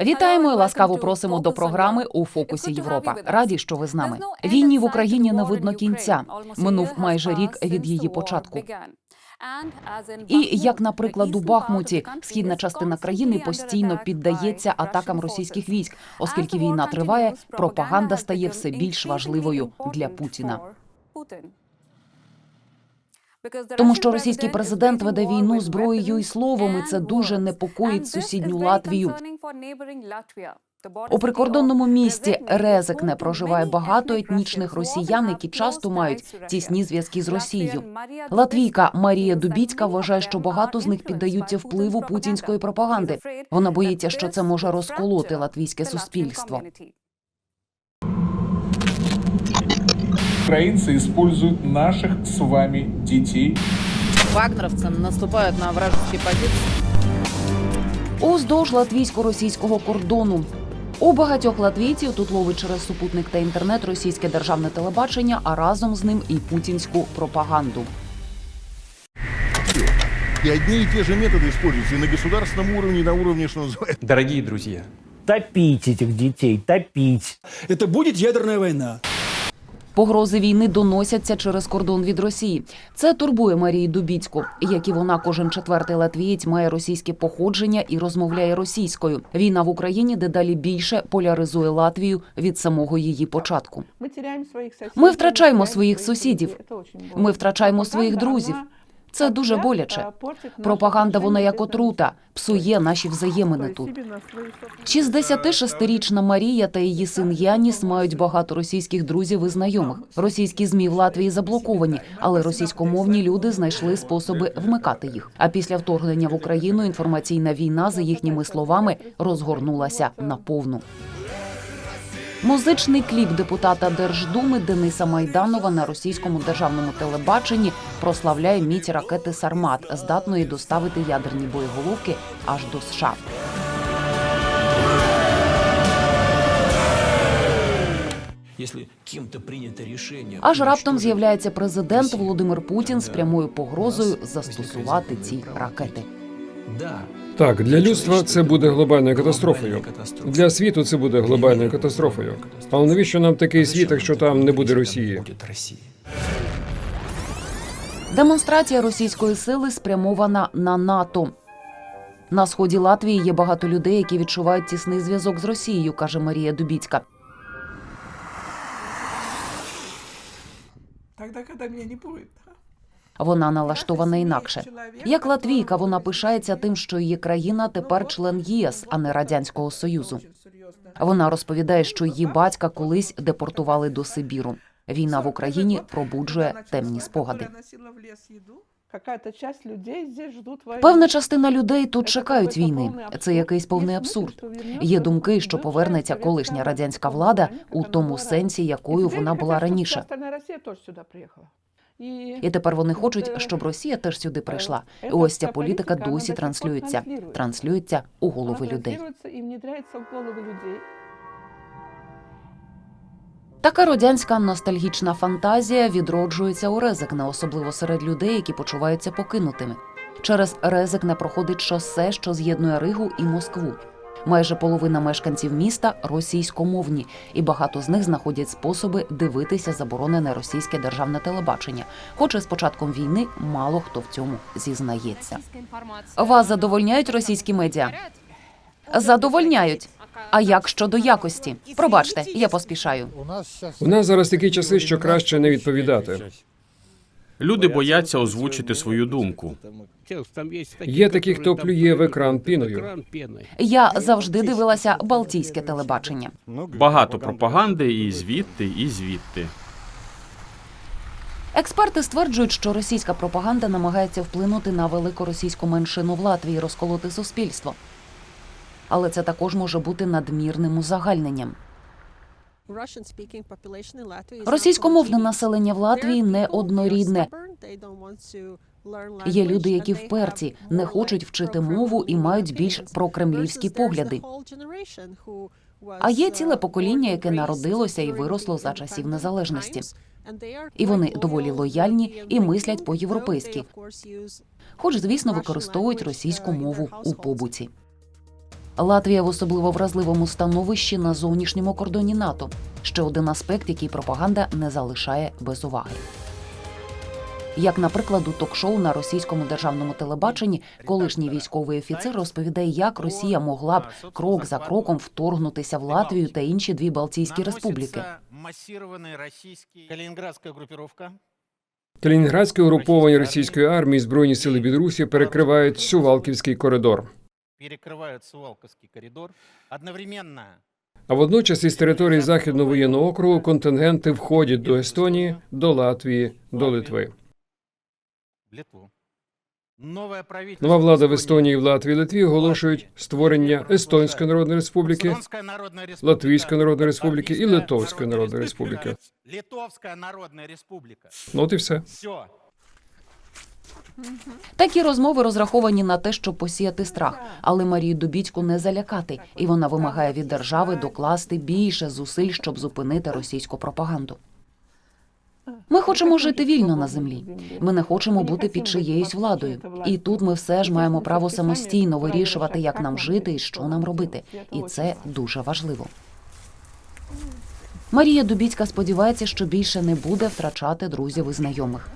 Вітаємо і ласкаво просимо до програми у фокусі Європа. Раді, що ви з нами. Війні в Україні не видно кінця. Минув майже рік від її початку. І як, наприклад, у Бахмуті, східна частина країни постійно піддається атакам російських військ, оскільки війна триває, пропаганда стає все більш важливою для Путіна. Тому що російський президент веде війну зброєю і словом, і це дуже непокоїть сусідню Латвію. У прикордонному місті Резекне проживає багато етнічних росіян, які часто мають тісні зв'язки з Росією. Латвійка Марія Дубіцька вважає, що багато з них піддаються впливу путінської пропаганди. Вона боїться, що це може розколоти латвійське суспільство. Украинцы используют наших с вами детей Вагнеровцы наступают на вражеские позиции. Уздовж латвійсько-російського кордону. У багатьох латвійців тут ловить через супутник та інтернет російське державне телебачення, а разом з ним і путінську пропаганду. И одни и те же методы используются и на государственном уровне, и на уровне, что называется, Дорогие друзья, топить этих детей, топить. Это будет ядерная война. Погрози війни доносяться через кордон від Росії. Це турбує Марії Дубіцьку. Як і вона, кожен четвертий латвієць має російське походження і розмовляє російською. Війна в Україні дедалі більше поляризує Латвію від самого її початку. Ми втрачаємо своїх сусідів. Ми втрачаємо своїх друзів. Це дуже боляче. Пропаганда вона як отрута, псує наші взаємини тут. 66-річна Марія та її син Яніс мають багато російських друзів і знайомих. Російські змі в Латвії заблоковані, але російськомовні люди знайшли способи вмикати їх. А після вторгнення в Україну інформаційна війна, за їхніми словами, розгорнулася наповну. Музичний кліп депутата Держдуми Дениса Майданова на російському державному телебаченні прославляє міць ракети Сармат, здатної доставити ядерні боєголовки аж до США. Аж раптом з'являється президент Володимир Путін з прямою погрозою застосувати ці ракети. Да, так для людства це буде глобальною катастрофою. Для світу це буде глобальною катастрофою. Але навіщо нам такий світ, якщо там не буде Росії? Росії. Демонстрація російської сили спрямована на НАТО. На сході Латвії є багато людей, які відчувають тісний зв'язок з Росією, каже Марія Дубіцька. Тогда, когда меня не будет. Вона налаштована інакше. Як латвійка, вона пишається тим, що її країна тепер член ЄС, а не радянського союзу. Вона розповідає, що її батька колись депортували до Сибіру. Війна в Україні пробуджує темні спогади. Певна частина людей тут чекають війни. Це якийсь повний абсурд. Є думки, що повернеться колишня радянська влада у тому сенсі, якою вона була раніше. І тепер вони хочуть, щоб Росія теж сюди прийшла. І ось ця політика досі транслюється. Транслюється у голови людей. Така радянська ностальгічна фантазія відроджується у Резекне, особливо серед людей, які почуваються покинутими. Через Резекне проходить шосе, що з'єднує Ригу і Москву. Майже половина мешканців міста російськомовні, і багато з них знаходять способи дивитися заборонене російське державне телебачення. Хоча з початком війни мало хто в цьому зізнається. Вас задовольняють російські медіа? Задовольняють. А як щодо якості? Пробачте, я поспішаю. У нас зараз такі часи, що краще не відповідати. Люди бояться озвучити свою думку. Є такі, хто плює в екран піною. Я завжди дивилася балтійське телебачення. Багато пропаганди і звідти, і звідти. Експерти стверджують, що російська пропаганда намагається вплинути на великоросійську меншину в Латвії, розколоти суспільство. Але це також може бути надмірним узагальненням. Російськомовне населення в Латвії не однорідне. Є люди, які вперті не хочуть вчити мову і мають більш прокремлівські погляди. А є ціле покоління, яке народилося і виросло за часів незалежності. І вони доволі лояльні і мислять по-європейськи, хоч, звісно, використовують російську мову у побуті. Латвія в особливо вразливому становищі на зовнішньому кордоні НАТО. Ще один аспект, який пропаганда не залишає без уваги. Як, наприклад, у ток-шоу на російському державному телебаченні колишній військовий офіцер розповідає, як Росія могла б крок за кроком вторгнутися в Латвію та інші дві Балтійські республіки. Калининградская группировка. Калінінградське угруповання російської армії збройні сили Білорусі перекривають Сувалківський коридор перекрывают Сувалковский коридор. Одновременно А водночас із території західного воєнного округу контингенти входять до Естонії, до Латвії, до Литви. в Литву. Новое правительство Нова влада в Эстонии, Естонії, Латвії, Литві оголошують створення Естонської народної республіки, Эстонская народная республика, Латвійської народної республіки і Латвийская Литовської народної республіки. Литовская народная республика. Ну от і все. Такі розмови розраховані на те, щоб посіяти страх, але Марію Дубіцьку не залякати, і вона вимагає від держави докласти більше зусиль, щоб зупинити російську пропаганду. Ми хочемо жити вільно на землі. Ми не хочемо бути під чиєюсь владою. І тут ми все ж маємо право самостійно вирішувати, як нам жити і що нам робити. І це дуже важливо. Марія Дубіцька сподівається, що більше не буде втрачати друзів і знайомих.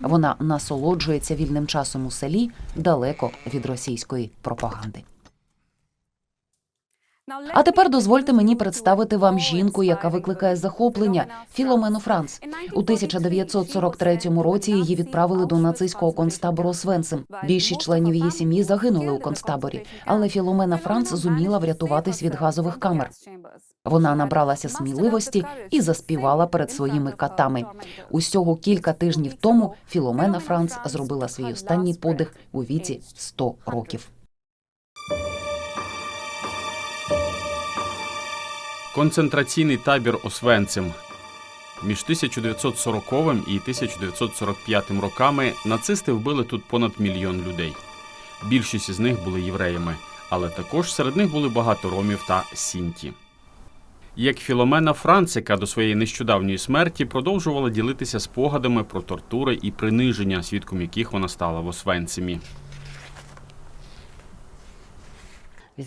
Вона насолоджується вільним часом у селі далеко від російської пропаганди. А тепер дозвольте мені представити вам жінку, яка викликає захоплення Філомену Франц. У 1943 році її відправили до нацистського концтабору Свенцем. Більшість членів її сім'ї загинули у концтаборі, але Філомена Франц зуміла врятуватись від газових камер. Вона набралася сміливості і заспівала перед своїми катами. Усього кілька тижнів тому Філомена Франц зробила свій останній подих у віці 100 років. Концентраційний табір Освенцим. Між 1940 і 1945 роками нацисти вбили тут понад мільйон людей. Більшість із них були євреями, але також серед них були багато ромів та сінті. Як Філомена Францика до своєї нещодавньої смерті продовжувала ділитися спогадами про тортури і приниження, свідком яких вона стала в Освенцимі.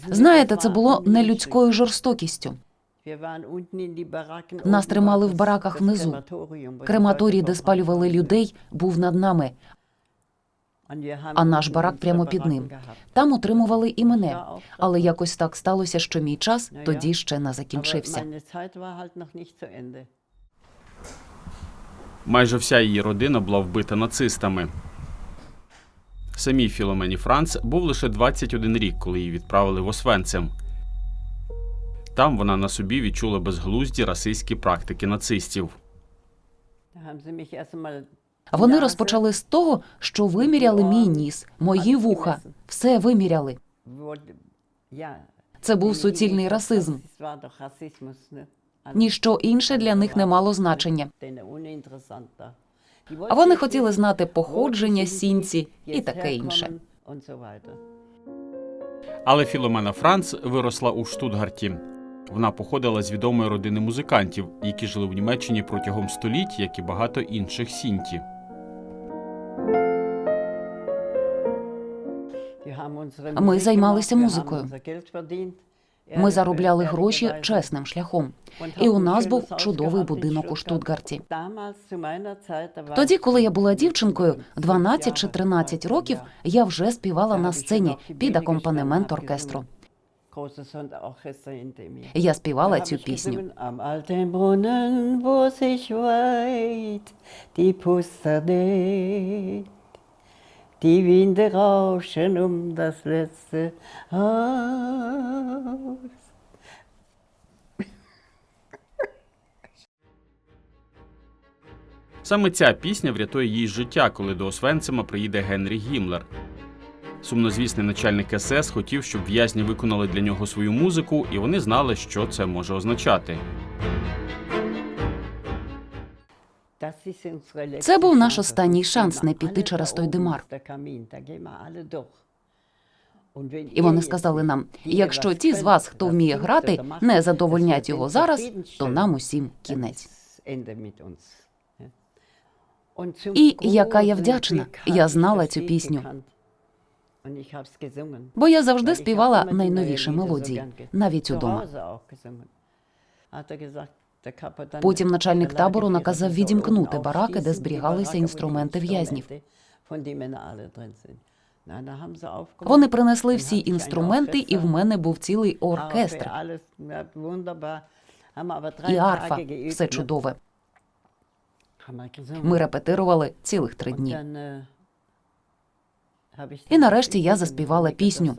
Знаєте, це було не людською жорстокістю. Нас тримали в бараках внизу. Крематорій, де спалювали людей, був над нами, а наш барак прямо під ним. Там утримували і мене. Але якось так сталося, що мій час тоді ще не закінчився. Майже вся її родина була вбита нацистами. Самій Філомені Франц був лише 21 рік, коли її відправили в Освенцим. Там вона на собі відчула безглузді расистські практики нацистів. Вони розпочали з того, що виміряли мій ніс, мої вуха, все виміряли. Це був суцільний расизм. Ніщо інше для них не мало значення. А вони хотіли знати походження сінці і таке інше. Але Філомена Франц виросла у Штутгарті. Вона походила з відомої родини музикантів, які жили в Німеччині протягом століть, як і багато інших сінті. Ми займалися музикою. Ми заробляли гроші чесним шляхом. І у нас був чудовий будинок у Штутгарті. Тоді, коли я була дівчинкою, 12 чи 13 років, я вже співала на сцені під акомпанемент оркестру. Я співала цю пісню. Die Winde rauschen um das letzte Haus. Саме ця пісня врятує їй життя, коли до Освенцима приїде Генрі Гіммлер. Сумнозвісний начальник СС хотів, щоб в'язні виконали для нього свою музику, і вони знали, що це може означати. Це був наш останній шанс не піти через той димар. І вони сказали нам: якщо ті з вас, хто вміє грати, не задовольнять його зараз, то нам усім кінець. І яка я вдячна, я знала цю пісню. Бо я завжди співала найновіші мелодії, навіть удома. Er Потім начальник табору наказав відімкнути бараки, де зберігалися інструменти в'язнів. Вони принесли всі інструменти, і в мене був цілий оркестр. І арфа, все чудове. Ми репетирували цілих три дні. І нарешті я заспівала пісню,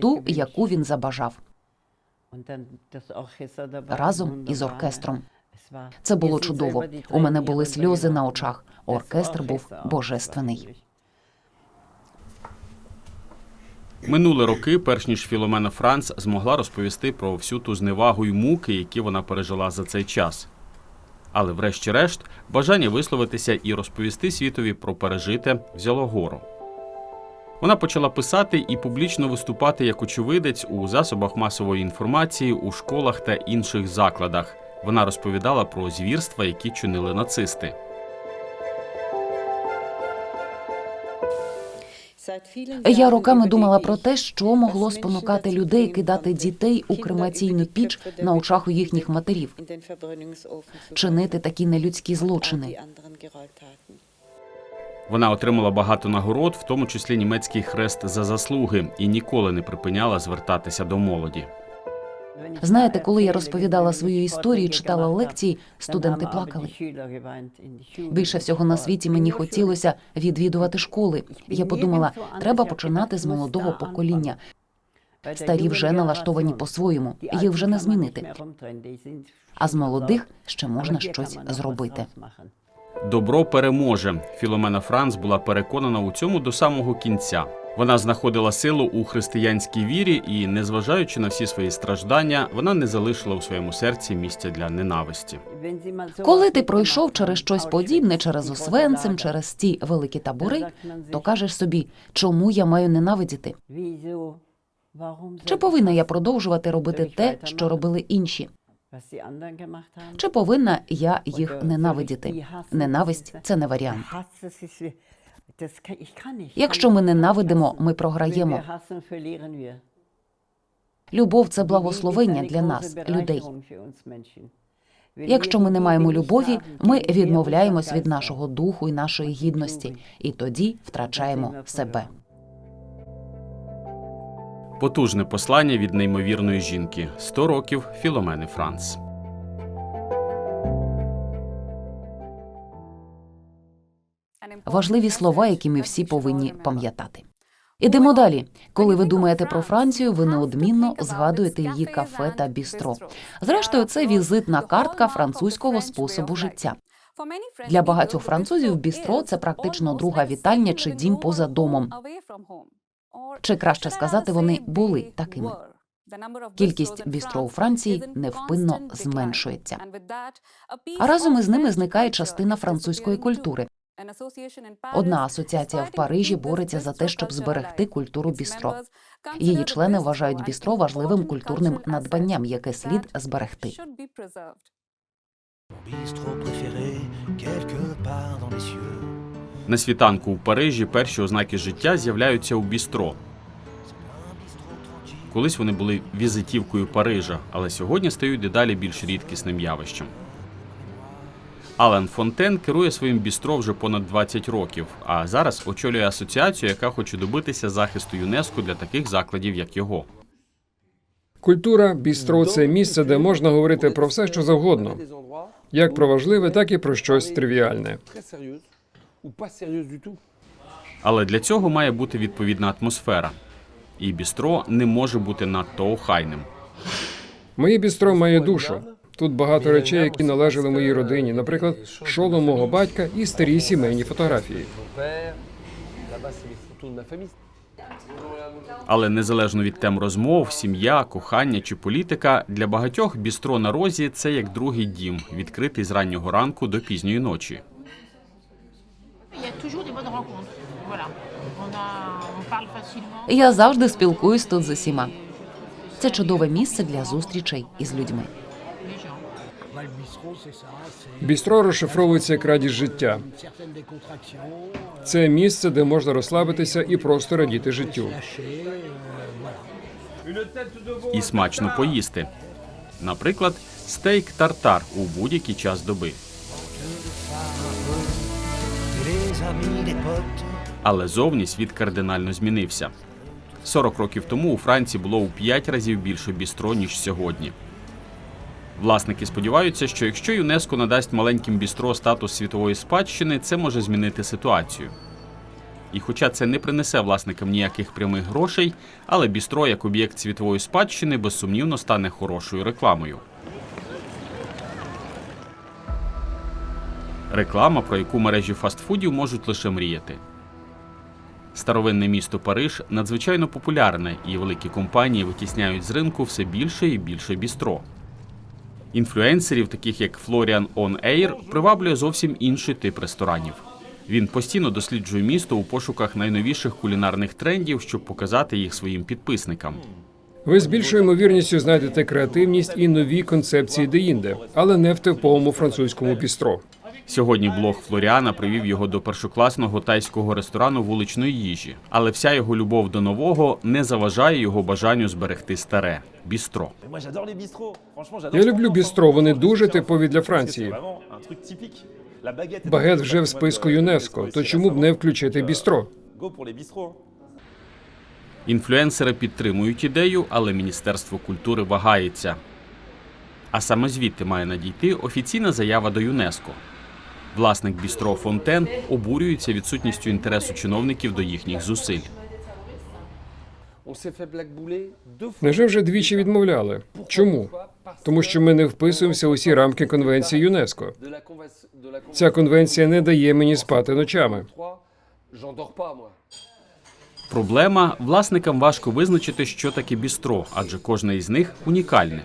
ту, яку він забажав, разом із оркестром. Це було чудово. У мене були сльози на очах. Оркестр був божественний. Минули роки, перш ніж Філомена Франц змогла розповісти про всю ту зневагу й муки, які вона пережила за цей час. Але, врешті-решт, бажання висловитися і розповісти світові про пережите взяло гору. Вона почала писати і публічно виступати як очевидець у засобах масової інформації, у школах та інших закладах. Вона розповідала про звірства, які чинили нацисти. Я роками думала про те, що могло спонукати людей кидати дітей у кремаційну піч на очах у їхніх матерів, чинити такі нелюдські злочини. Вона отримала багато нагород, в тому числі німецький хрест за заслуги, і ніколи не припиняла звертатися до молоді. Знаєте, коли я розповідала свою історію, читала лекції, студенти плакали. Більше всього на світі мені хотілося відвідувати школи. Я подумала, треба починати з молодого покоління. Старі вже налаштовані по-своєму, їх вже не змінити. А з молодих ще можна щось зробити. Добро переможе. Філомена Франц була переконана у цьому до самого кінця. Вона знаходила силу у християнській вірі і, незважаючи на всі свої страждання, вона не залишила у своєму серці місця для ненависті. Коли ти пройшов через щось подібне, через Освенцим, через ці великі табори, то кажеш собі, чому я маю ненавидіти? Чи повинна я продовжувати робити те, що робили інші? Чи повинна я їх ненавидіти? Ненависть це не варіант. Якщо ми ненавидимо, ми програємо. Любов це благословення для нас, людей. Якщо ми не маємо любові, ми відмовляємось від нашого духу і нашої гідності, і тоді втрачаємо себе. Потужне послання від неймовірної жінки 100 років Філомени Франц. Важливі слова, які ми всі повинні пам'ятати. Ідемо далі. Коли ви думаєте про Францію, ви неодмінно згадуєте її кафе та бістро. Зрештою, це візитна картка французького способу життя. Для багатьох французів бістро це практично друга вітальня чи дім поза домом. Чи краще сказати, вони були такими. Кількість бістро у Франції невпинно зменшується. А разом із ними зникає частина французької культури. Одна асоціація в Парижі бореться за те, щоб зберегти культуру бістро. Її члени вважають бістро важливим культурним надбанням, яке слід зберегти. На світанку у Парижі перші ознаки життя з'являються у бістро. Колись вони були візитівкою Парижа, але сьогодні стають дедалі більш рідкісним явищем. Ален Фонтен керує своїм бістро вже понад 20 років, а зараз очолює асоціацію, яка хоче добитися захисту ЮНЕСКО для таких закладів, як його. Культура бістро це місце, де можна говорити про все, що завгодно, як про важливе, так і про щось тривіальне. Але для цього має бути відповідна атмосфера. І бістро не може бути надто охайним. Моє бістро має душу. Тут багато речей, які належали моїй родині, наприклад, шолом мого батька і старі сімейні фотографії. Але незалежно від тем розмов, сім'я, кохання чи політика, для багатьох бістро на розі це як другий дім, відкритий з раннього ранку до пізньої ночі. Я завжди спілкуюсь тут з усіма. Це чудове місце для зустрічей із людьми. Бістро розшифровується як радість життя. Це місце, де можна розслабитися і просто радіти життю. І смачно поїсти. Наприклад, стейк тартар у будь-який час доби. Але зовні світ кардинально змінився. 40 років тому у Франції було у 5 разів більше бістро, ніж сьогодні. Власники сподіваються, що якщо ЮНЕСКО надасть маленьким бістро статус світової спадщини, це може змінити ситуацію. І хоча це не принесе власникам ніяких прямих грошей, але бістро як об'єкт світової спадщини безсумнівно стане хорошою рекламою. Реклама, про яку мережі фастфудів можуть лише мріяти. Старовинне місто Париж надзвичайно популярне, і великі компанії витісняють з ринку все більше і більше бістро. Інфлюенсерів, таких як Florian On Air, приваблює зовсім інший тип ресторанів. Він постійно досліджує місто у пошуках найновіших кулінарних трендів, щоб показати їх своїм підписникам. Ви з більшою ймовірністю знайдете креативність і нові концепції деінде, але не в типовому французькому бістро. Сьогодні блог Флоріана привів його до першокласного тайського ресторану вуличної їжі, але вся його любов до нового не заважає його бажанню зберегти старе бістро. Я люблю бістро. Вони дуже типові для Франції. Багет вже в списку ЮНЕСКО. То чому б не включити бістро? Інфлюенсери підтримують ідею, але Міністерство культури вагається. А саме звідти має надійти офіційна заява до ЮНЕСКО. Власник бістро Фонтен обурюється відсутністю інтересу чиновників до їхніх зусиль. Невже вже двічі відмовляли? Чому? Тому що ми не вписуємося у всі рамки конвенції ЮНЕСКО. Ця конвенція не дає мені спати ночами. Проблема власникам важко визначити, що таке бістро, адже кожне із них унікальне.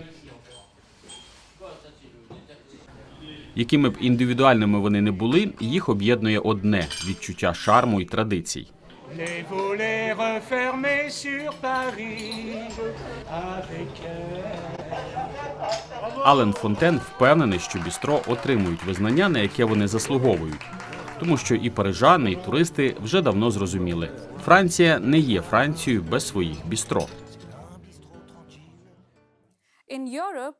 Якими б індивідуальними вони не були, їх об'єднує одне відчуття шарму і традицій. Ален Фонтен впевнений, що бістро отримують визнання, на яке вони заслуговують. Тому що і парижани, і туристи вже давно зрозуміли, Франція не є Францією без своїх бістро.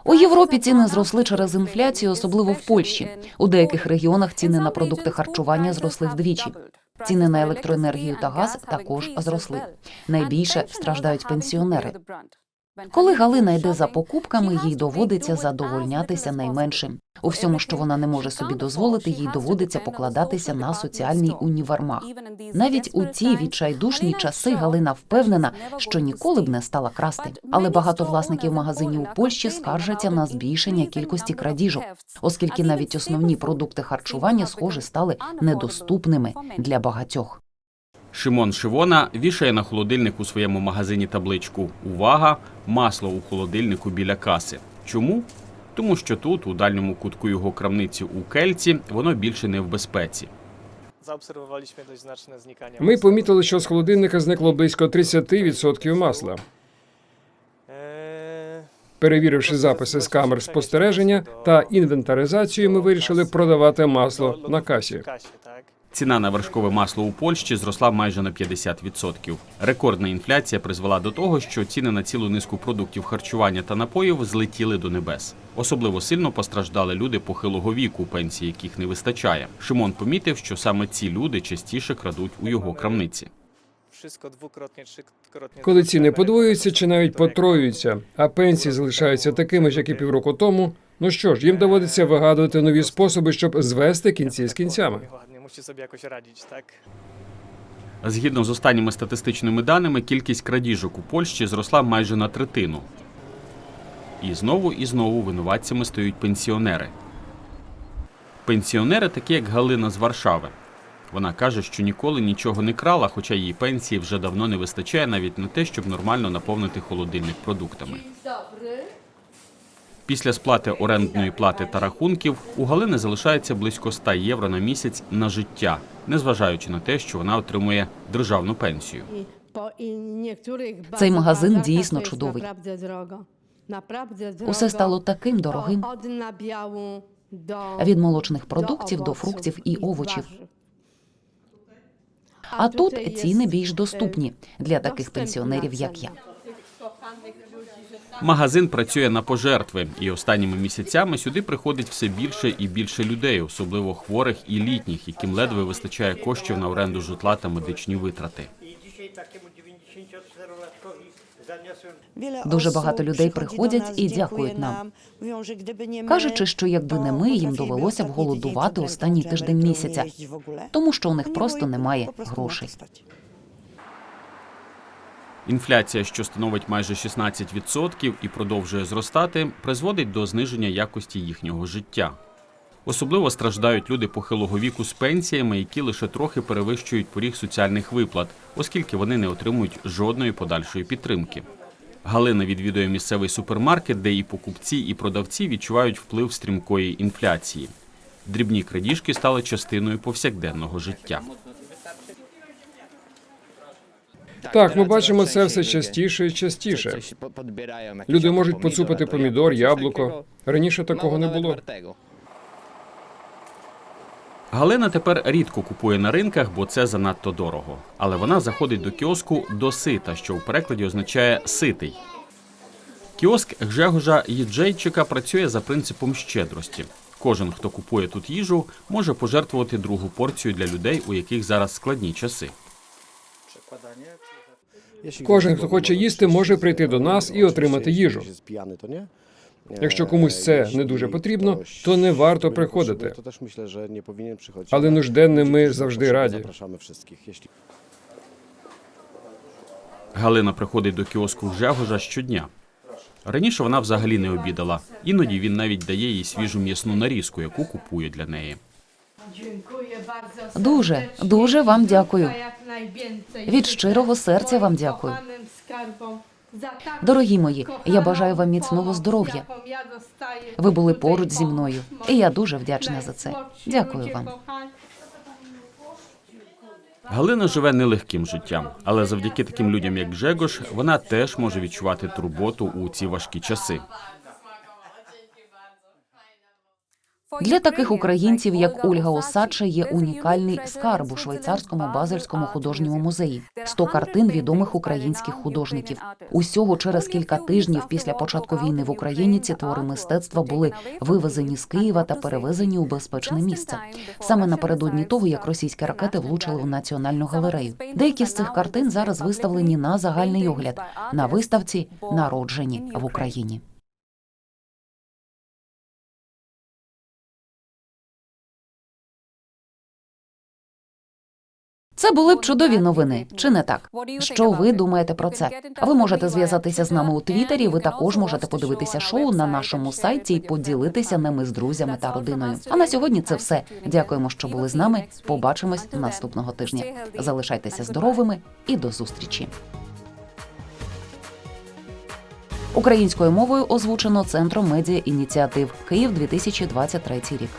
У Європі ціни зросли через інфляцію, особливо в Польщі. У деяких регіонах ціни на продукти харчування зросли вдвічі. Ціни на електроенергію та газ також зросли. Найбільше страждають пенсіонери. Коли Галина йде за покупками, їй доводиться задовольнятися найменшим. У всьому, що вона не може собі дозволити, їй доводиться покладатися на соціальний універмаг. Навіть у ті відчайдушні часи Галина впевнена, що ніколи б не стала красти. Але багато власників магазинів у Польщі скаржаться на збільшення кількості крадіжок, оскільки навіть основні продукти харчування, схоже, стали недоступними для багатьох. Шимон Шивона вішає на холодильник у своєму магазині табличку Увага! Масло у холодильнику біля каси. Чому? Тому що тут, у дальньому кутку його крамниці у Кельці, воно більше не в безпеці. Ми помітили, що з холодильника зникло близько 30% масла. Перевіривши записи з камер спостереження та інвентаризацію, ми вирішили продавати масло на касі. Ціна на вершкове масло у Польщі зросла майже на 50%. Рекордна інфляція призвела до того, що ціни на цілу низку продуктів харчування та напоїв злетіли до небес. Особливо сильно постраждали люди похилого віку, пенсії яких не вистачає. Шимон помітив, що саме ці люди частіше крадуть у його крамниці. Коли ціни подвоюються чи навіть потроюються, а пенсії залишаються такими ж, як і півроку тому. Ну що ж, їм доводиться вигадувати нові способи, щоб звести кінці з кінцями. Згідно з останніми статистичними даними, кількість крадіжок у Польщі зросла майже на третину. І знову і знову винуватцями стають пенсіонери. Пенсіонери, такі як Галина з Варшави. Вона каже, що ніколи нічого не крала, хоча її пенсії вже давно не вистачає навіть на те, щоб нормально наповнити холодильник продуктами. Після сплати орендної плати та рахунків у Галини залишається близько 100 євро на місяць на життя, незважаючи на те, що вона отримує державну пенсію. Цей магазин дійсно чудовий. Усе стало таким дорогим. Від молочних продуктів до фруктів і овочів. А тут ціни більш доступні для таких пенсіонерів, як я. Магазин працює на пожертви, і останніми місяцями сюди приходить все більше і більше людей, особливо хворих і літніх, яким ледве вистачає коштів на оренду житла та медичні витрати. Дуже багато людей приходять і дякують нам, кажучи, що якби не ми, їм довелося б голодувати останній тиждень місяця, тому що у них просто немає грошей. Інфляція, що становить майже 16% і продовжує зростати, призводить до зниження якості їхнього життя. Особливо страждають люди похилого віку з пенсіями, які лише трохи перевищують поріг соціальних виплат, оскільки вони не отримують жодної подальшої підтримки. Галина відвідує місцевий супермаркет, де і покупці, і продавці відчувають вплив стрімкої інфляції. Дрібні крадіжки стали частиною повсякденного життя. Так, ми бачимо це все частіше і частіше. Люди можуть поцупити помідор, яблуко. Раніше такого не було. Галина тепер рідко купує на ринках, бо це занадто дорого. Але вона заходить до кіоску досита, що в перекладі означає ситий. Кіоск Гжегожа Їджейчика працює за принципом щедрості. Кожен, хто купує тут їжу, може пожертвувати другу порцію для людей, у яких зараз складні часи. Кожен, хто хоче їсти, може прийти до нас і отримати їжу. Якщо комусь це не дуже потрібно, то не варто приходити. Але нужденним ми завжди раді. Галина приходить до кіоску Гжегожа щодня. Раніше вона взагалі не обідала. Іноді він навіть дає їй свіжу м'ясну нарізку, яку купує для неї. Дуже, дуже вам дякую. Від щирого серця вам дякую. Дорогі мої, я бажаю вам міцного здоров'я. Ви були поруч зі мною, і я дуже вдячна за це. Дякую вам. Галина живе нелегким життям, але завдяки таким людям, як Гжегош, вона теж може відчувати турботу у ці важкі часи. Для таких українців, як Ольга Осадча, є унікальний скарб у швейцарському базельському художньому музеї. 100 картин відомих українських художників. Усього через кілька тижнів після початку війни в Україні ці твори мистецтва були вивезені з Києва та перевезені у безпечне місце. Саме напередодні того, як російські ракети влучили у національну галерею. Деякі з цих картин зараз виставлені на загальний огляд на виставці Народжені в Україні. Це були б чудові новини, чи не так? Що ви думаєте про це? Ви можете зв'язатися з нами у Твіттері. Ви також можете подивитися шоу на нашому сайті і поділитися ними з друзями та родиною. А на сьогодні це все. Дякуємо, що були з нами. Побачимось наступного тижня. Залишайтеся здоровими і до зустрічі. Українською мовою озвучено Центром медіа ініціатив Київ 2023 рік.